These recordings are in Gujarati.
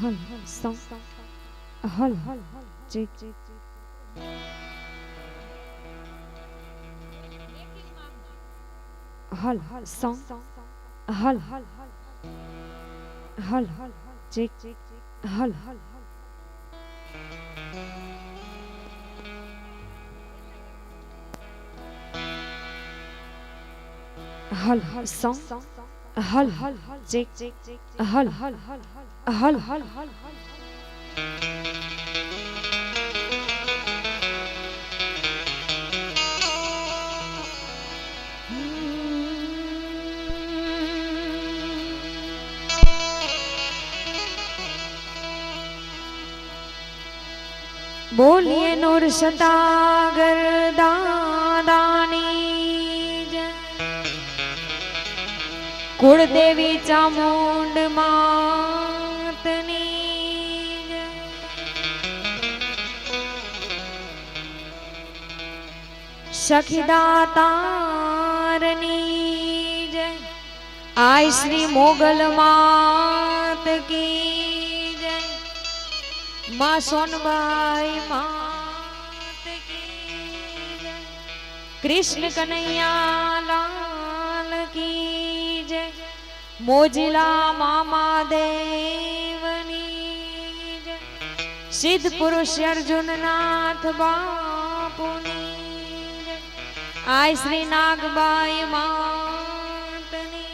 હલ સ હલ હલ ચેક હલ સ હલ હલ ચેક હલ હલ સ હલ ચેક હલ હલ હલ બોલીએ નોર સતાગર દાદાની જય. કુળદેવી ચામુંડ માતની સખીદાતારની જય આય શ્રી મોગલ માત કી જય માં સોનબાઈ માત કી જય કૃષ્ણ કનૈયા લાલ કી જય મોજીલા મામા દેવની જય સિદ્ધ પુરુષ અર્જુનનાથ જય આ શ્રી નાગબાઈ માતની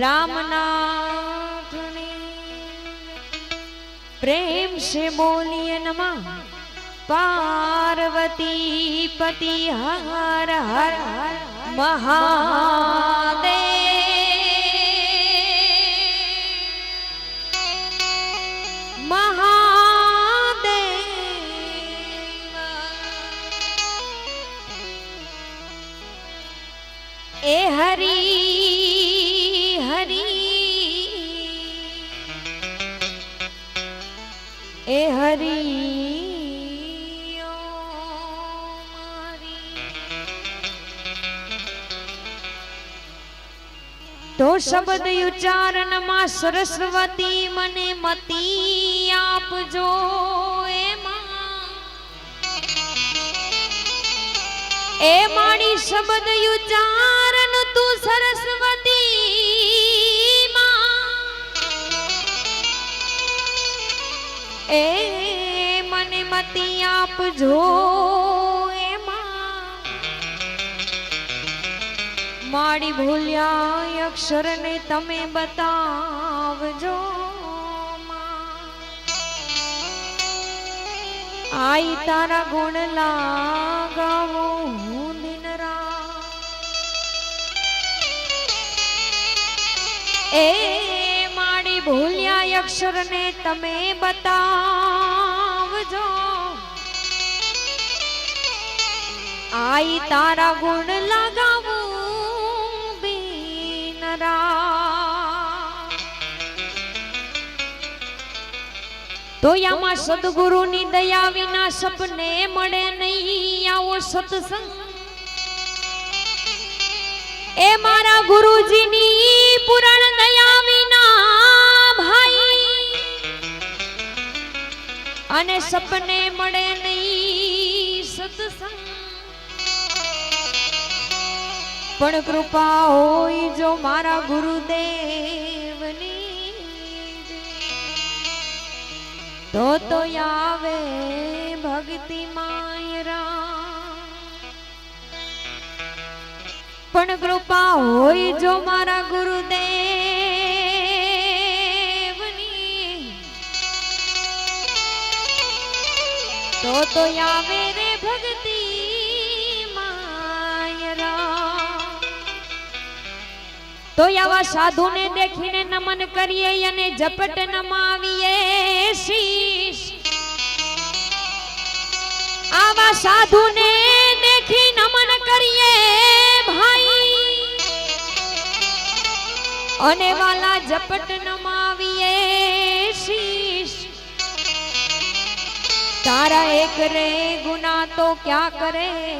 રામનાથની. પ્રેમ સે બોલીએ નમા. પાર્વતી પતિ હર હર મહાદેવ. એ હરી હરી. એ હરી તો શબ્દ ઉચ્ચારણમાં સરસ્વતી મને મતી આપજો. એ મારી શબ્દ ઉચ્ચારણ તું સરસ્વતી એ મને મતી આપજો માડી ભૂલ્યા અક્ષરને તમે બતાવજો. આઈ તારા ગુણ લાગાવો, હું દિન એ માડી ભૂલ્યા અક્ષરને તમે બતાવજો. આઈ તારા ગુણ લગાવું બીનરા તો આમાં સદગુરુની દયા વિના સપને મળે નહીં. આવો સત્સંગ. એ મારા ગુરુજીની પુરાણ દયા વિના ભાઈ. અને સપને મળે નહીં સત્સંગ. પણ કૃપા હોય જો મારા ગુરુદેવની તો તો આવે ભક્તિ માયરા પણ કૃપા હોય જો મારા ગુરુદેવની. તો તો આવે રે ભક્તિ તો આવા સાધુને દેખીને નમન કરીએ અને ઝપટ નમાવીએ. શીશ. આવા સાધુને દેખી નમન કરીએ ભાઈ. અને વાલા ઝપટ નમાવીએ. શીશ. તારા એક રે ગુના તો ક્યાં કરે?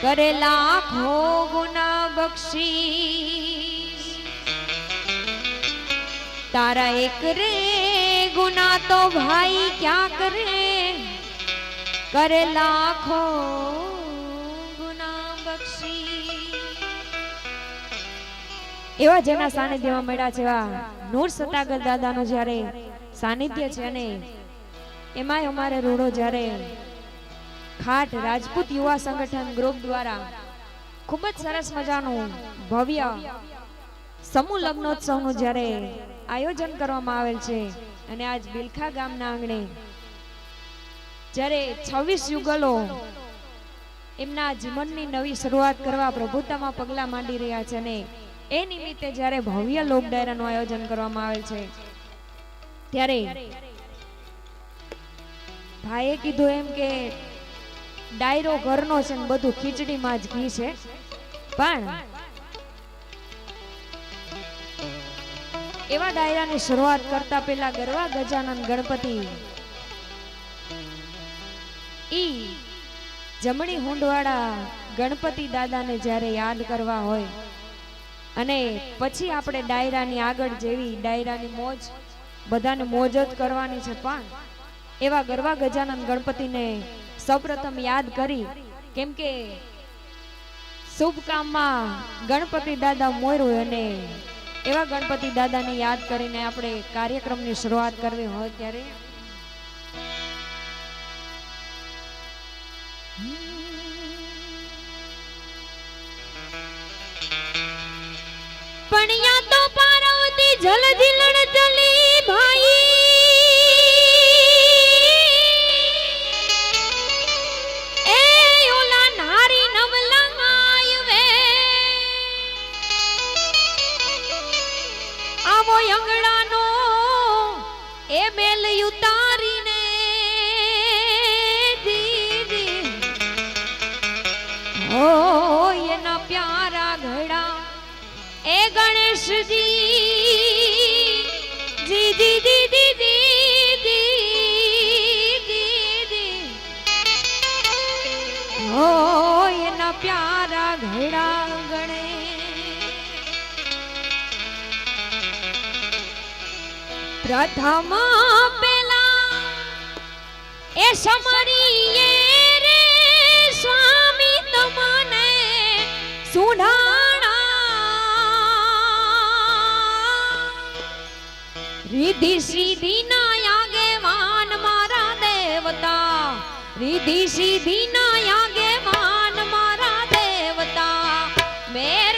કરે લાખો ગુના બક્ષી. તારા એક રે, ગુના તો ભાઈ ક્યાં કરે? કરે લાખો ગુના બક્ષી. એવા જેના સાનિધ્યમાં મળ્યા જેવા નૂર સતાગર દાદાનો જ્યારે સાનિધ્ય છે અને એમાંય અમારે રૂડો જ્યારે ખાટ રાજપૂત યુવા સંગઠન ગ્રુપ દ્વારા ખૂબ જ સરસ મજાનું ભવ્ય સમૂહ લગ્નોત્સવનું જ્યારે આયોજન કરવામાં આવેલ છે અને આજ બિલખા ગામના આંગણે જ્યારે છવ્વીસ યુગલો એમના જીવનની નવી શરૂઆત કરવા પ્રભુતામાં પગલાં માંડી રહ્યા છે અને એ નિમિત્તે જ્યારે ભવ્ય લોક ડાયરાનું આયોજન કરવામાં આવેલ છે, ત્યારે ભાઈએ કીધું એમ કે ડાયરો ઘરનો છે ને બધું ખીચડીમાં જ ઘી છે. પણ એવા ડાયરાની શરૂઆત કરતા પહેલા ગરવા ગજાનંદ ગણપતિ. ઈ જમણી હુંડવાળા ગણપતિ દાદાને જ્યારે યાદ કરવા હોય અને પછી આપણે ડાયરાની આગળ જેવી ડાયરાની મોજ, બધાને મોજ જ કરવાની છે પણ એવા ગરવા ગજાનંદ ગણપતિને સૌપ્રથમ યાદ કરી કેમ કે શુભ કામમાં ગણપતિ દાદા મોર્યું અને એવા ગણપતિ દાદાને યાદ કરીને આપણે કાર્યક્રમની શરૂઆત કરવી હોય ત્યારે પણિયા તો પાર્વતી જલ દિલણ બેલ ઉતારીને દીદી. એના પ્યારા ઘડા એ ગણેશજી પ્રથમ પેલા એ સમરીએ રે સ્વામી તમને સુઢાણા રીધિ સીધી ના આગેવાન મારા દેવતા. રીધિ સીધી ના આગેવાન મારા દેવતા. મેર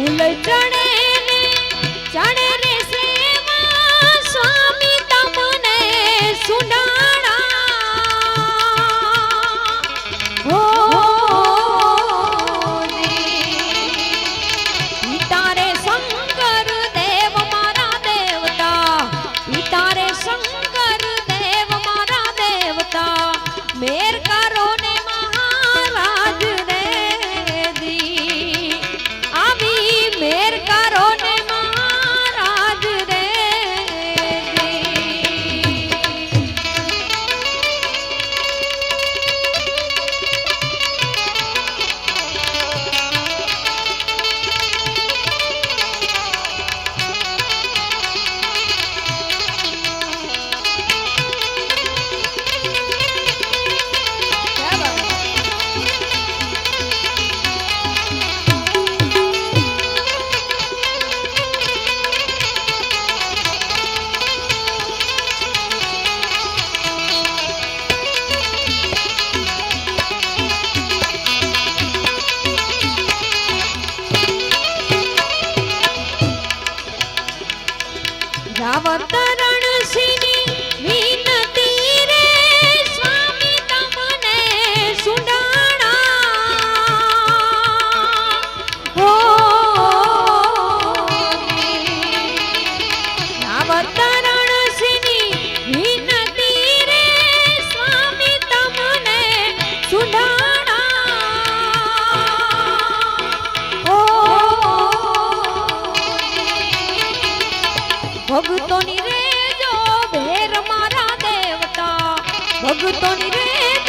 உழைத்தன ઓ રે જો ભેર મારા દેવતા. ભક્તોની રેજો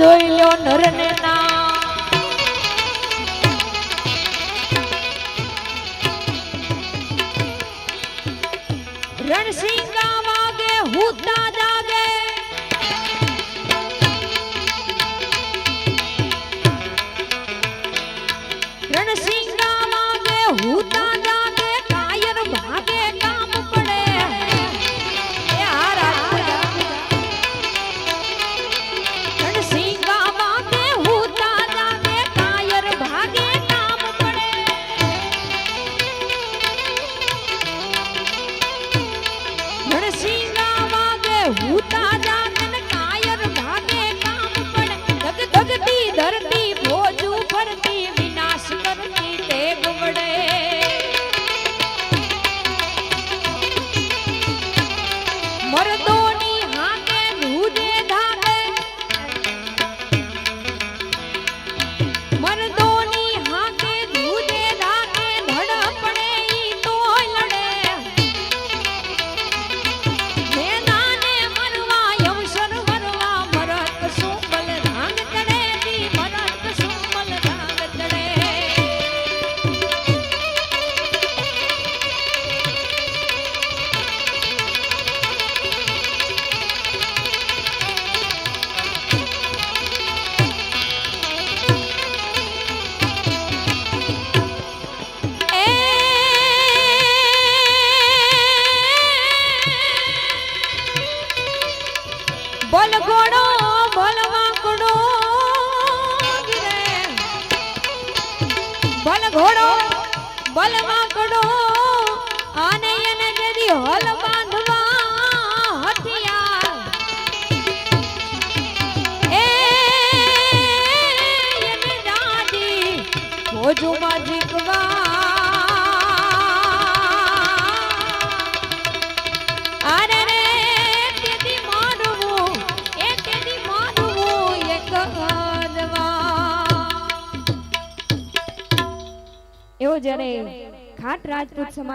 લ્યો નરને ના Buta.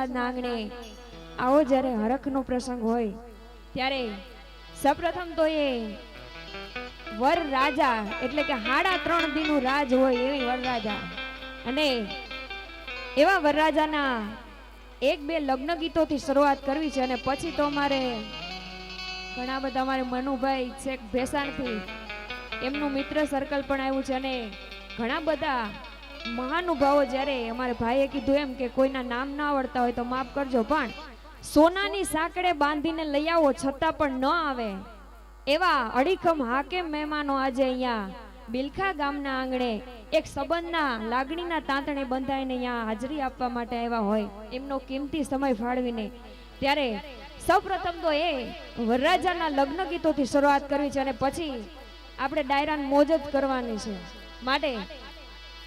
સમાજના આંગણે આવો જ્યારે હરખનો પ્રસંગ હોય, ત્યારે સૌપ્રથમ તો એ વર રાજા, એટલે કે હાડા ત્રણ દીનું રાજ હોય એવી વરરાજા અને એવા વરરાજાના એક બે લગ્ન ગીતોથી શરૂઆત કરવી છે, અને પછી તો અમારે ઘણા બધા અમારે મનુભાઈ, છેક ભેસાણથી એમનું મિત્ર સર્કલ પણ આવ્યું છે, અને ઘણા બધા મહાનુભાવો જ્યારે અમારા ભાઈએ કીધું એમ કે કોઈના નામ ના આવડતા હોય તો માફ કરજો, પણ સોનાની સાંકળે બાંધીને લઈ આવો છતાં પણ ન આવે. એવા અડીખમ હાકેમ મહેમાનો આજે અહીંયા બિલખા ગામના આંગણે એક સંબંધના લાગણીના તાંતણે બંધાઈને અહીંયા હાજરી આપવા માટે આવ્યા હોય. એમનો કિંમતી સમય ફાળવીને ત્યારે સૌપ્રથમ તો એ વરરાજાના લગ્ન ગીતોથી શરૂઆત કરવી છે અને પછી આપણે ડાયરાન મોજ જ કરવાની છે. માટે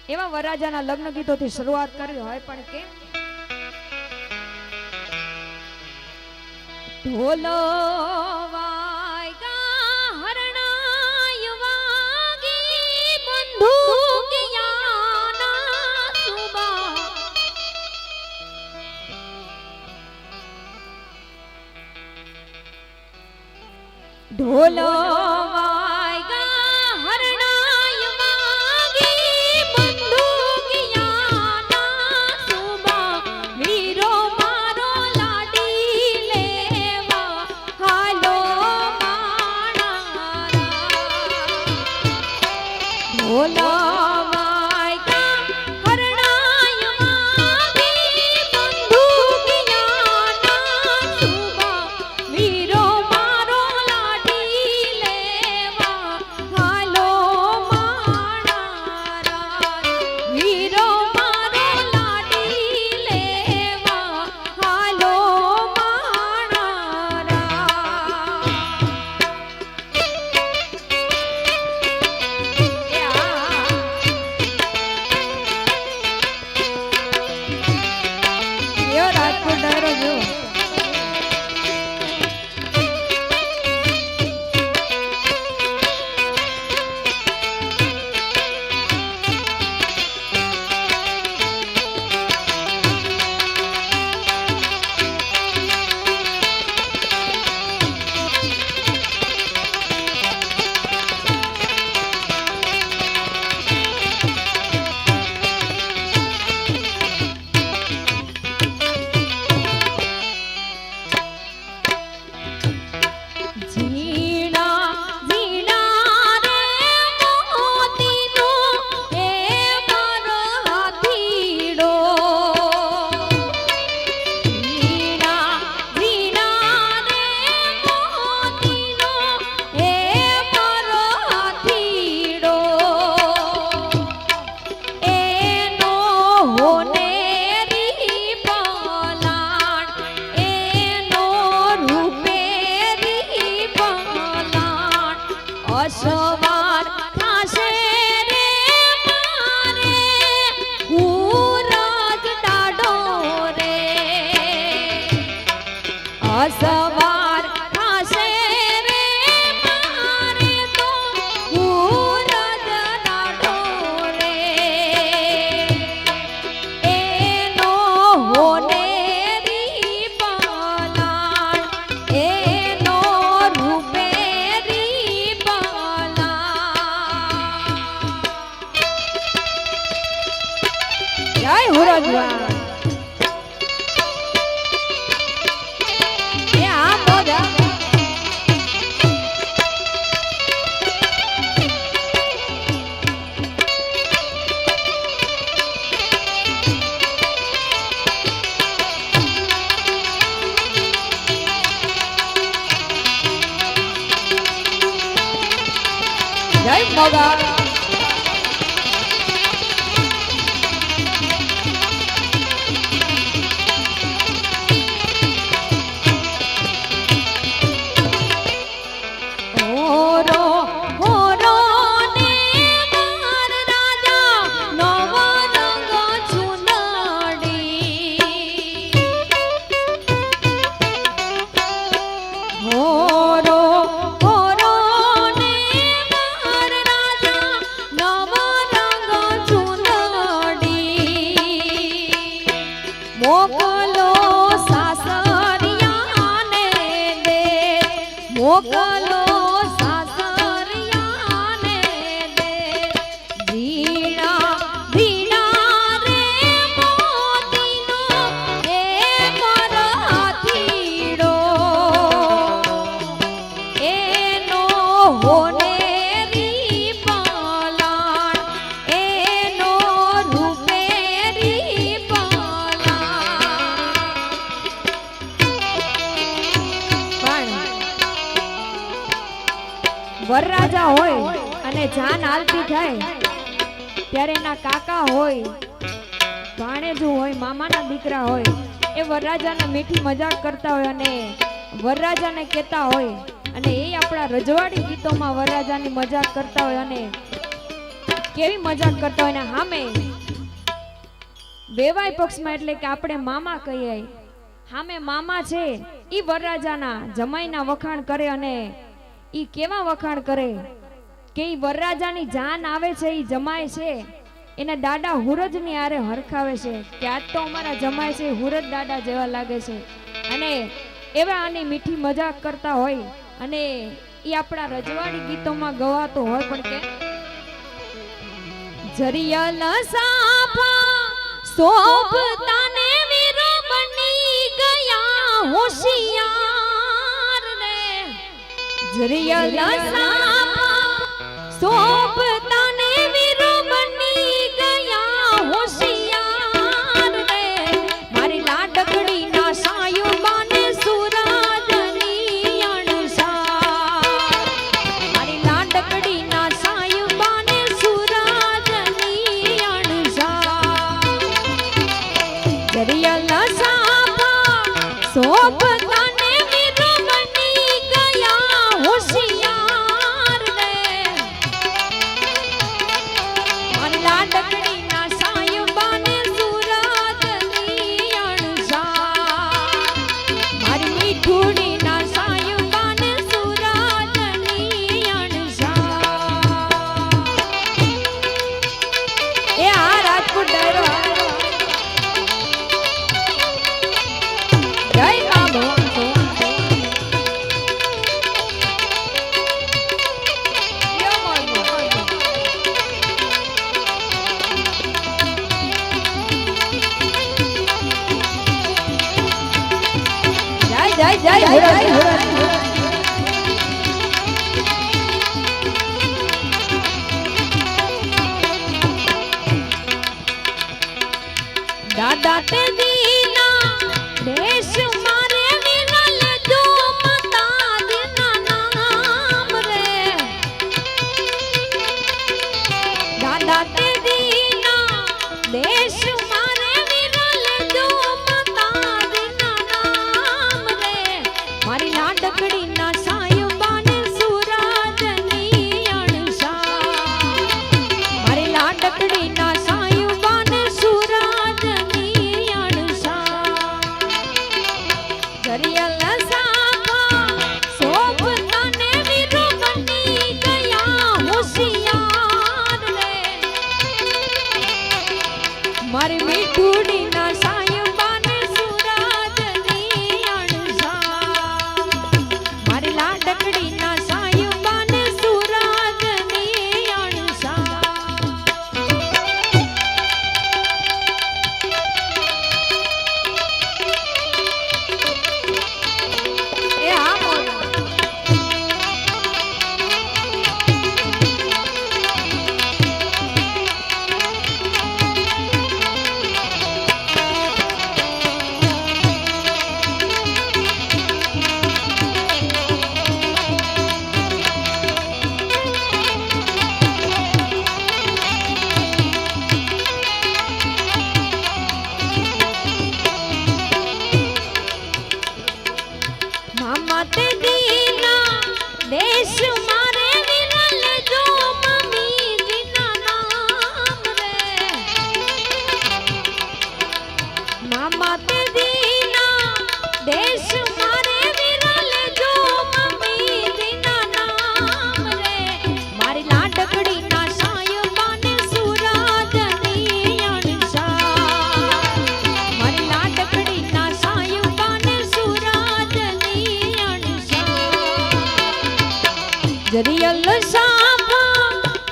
એવા વરરાજાના લગ્ન ગીતોથી શરૂઆત કરી હોય પણ કેમ ઢોલો ઢોલો વરરાજા હોય અને જાન હાલતી થાય ત્યારે એના કાકા હોય, ભાણેજું હોય, મામાના દીકરા હોય, એ વરરાજાને મીઠી મજાક કરતા હોય અને વરરાજાને કહેતા હોય અને એ આપણા રજવાડી ગીતોમાં વરરાજાની મજાક કરતા હોય અને કેવી મજાક કરતા હોય ને સામે બેવાય પક્ષમાં એટલે કે આપણે મામા કહીએ સામે મામા છે એ વરરાજાના જમાઈના વખાણ કરે અને ઈ કેવા વખાણ કરે? કે ઈ વરરાજાની જાન આવે છે, ઈ જમાય છે. એને દાડા હુરજની આરે હરખાવે છે. કે આજ તો અમારા જમાય છે, હુરજ દાડા જેવા લાગે છે. અને એવા આની મીઠી મજાક કરતા હોય અને ઈ આપણા રજવાડી ગીતોમાં ગવાતો હોય પણ કે જરિયલ સાફા સોભતાને વીરો બની ગયા રે જરિયલ સાફા મારી લાડકડી ના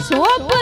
sopa.